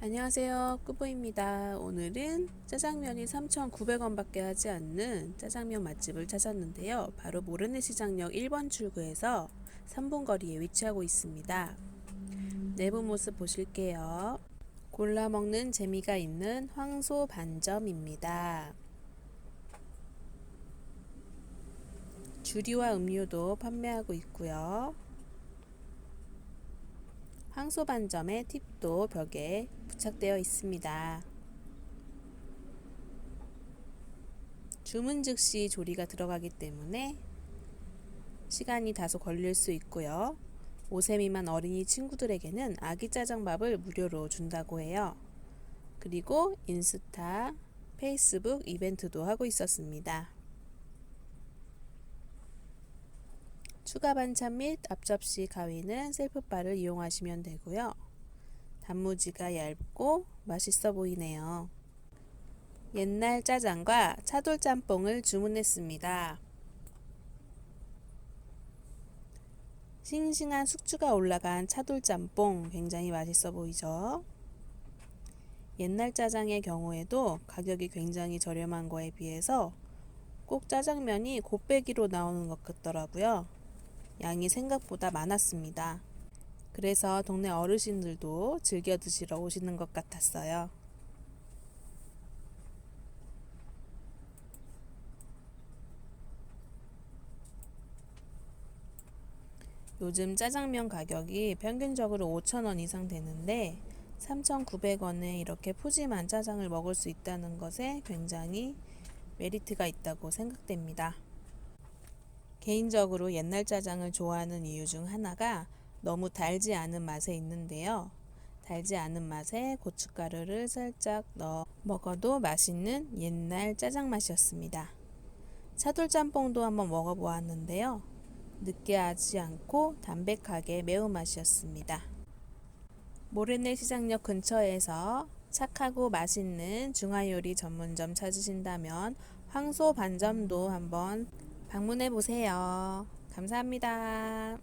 안녕하세요. 꾸보입니다. 오늘은 짜장면이 3,900원 밖에 하지 않는 짜장면 맛집을 찾았는데요. 바로 모래내시장역 1번 출구에서 3분 거리에 위치하고 있습니다. 내부 모습 보실게요. 골라 먹는 재미가 있는 황소 반점입니다. 주리와 음료도 판매하고 있고요 황소 반점의 팁도 벽에 부착되어 있습니다. 주문 즉시 조리가 들어가기 때문에 시간이 다소 걸릴 수 있고요. 5세 미만 어린이 친구들에게는 아기 짜장밥을 무료로 준다고 해요. 그리고 인스타, 페이스북 이벤트도 하고 있었습니다. 추가 반찬 및 앞접시 가위는 셀프바를 이용하시면 되고요. 단무지가 얇고 맛있어 보이네요. 옛날 짜장과 차돌짬뽕을 주문했습니다. 싱싱한 숙주가 올라간 차돌짬뽕 굉장히 맛있어 보이죠? 옛날 짜장의 경우에도 가격이 굉장히 저렴한 거에 비해서 꼭 짜장면이 곱빼기로 나오는 것 같더라고요. 양이 생각보다 많았습니다. 그래서 동네 어르신들도 즐겨 드시러 오시는 것 같았어요. 요즘 짜장면 가격이 평균적으로 5,000원 이상 되는데 3,900원에 이렇게 푸짐한 짜장을 먹을 수 있다는 것에 굉장히 메리트가 있다고 생각됩니다. 개인적으로 옛날 짜장을 좋아하는 이유 중 하나가 너무 달지 않은 맛에 있는데요. 달지 않은 맛에 고춧가루를 살짝 넣어 먹어도 맛있는 옛날 짜장 맛이었습니다. 차돌짬뽕도 한번 먹어보았는데요. 느끼하지 않고 담백하게 매운맛이었습니다. 모래내 시장역 근처에서 착하고 맛있는 중화요리 전문점 찾으신다면 황소 반점도 한번 방문해 보세요. 감사합니다.